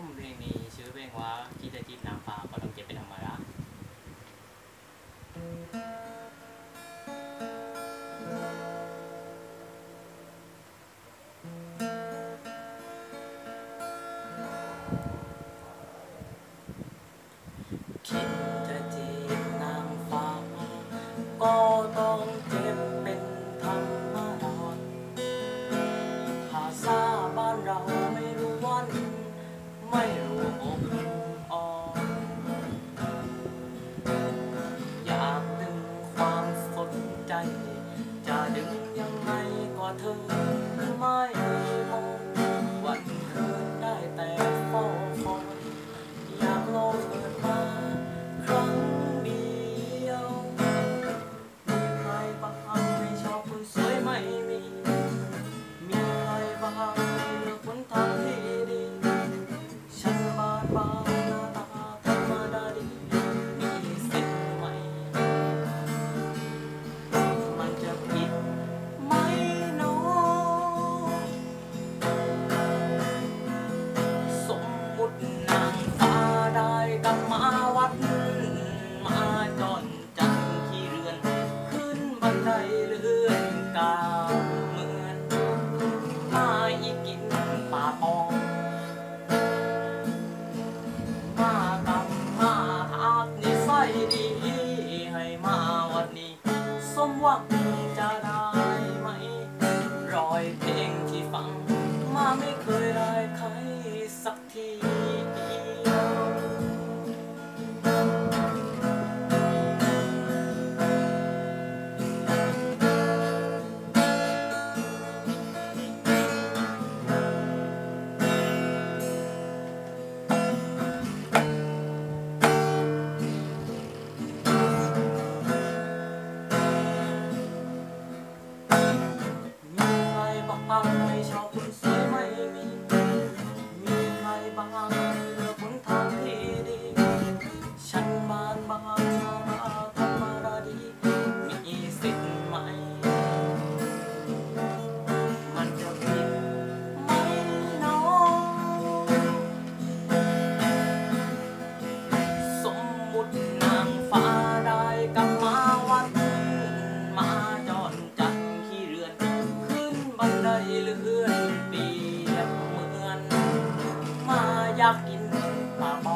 มเพลงนี้ชื่อเพลงว่าคิดจะจีบนางฟ้าก็ต้องเก็บเป็นธรรมดา Oh. ดีให้มาวันนี้ สมหวัง มาทำอะไรมีสิทธิ์ไหม มันจะผิดไหมน้อสมุตินางฟ้าได้กลับมาวัดมาจอนจัดขี้เรือน ขึ้นบันไดเลื่อนเปียกเหมือน มาอยากกินปลาบอ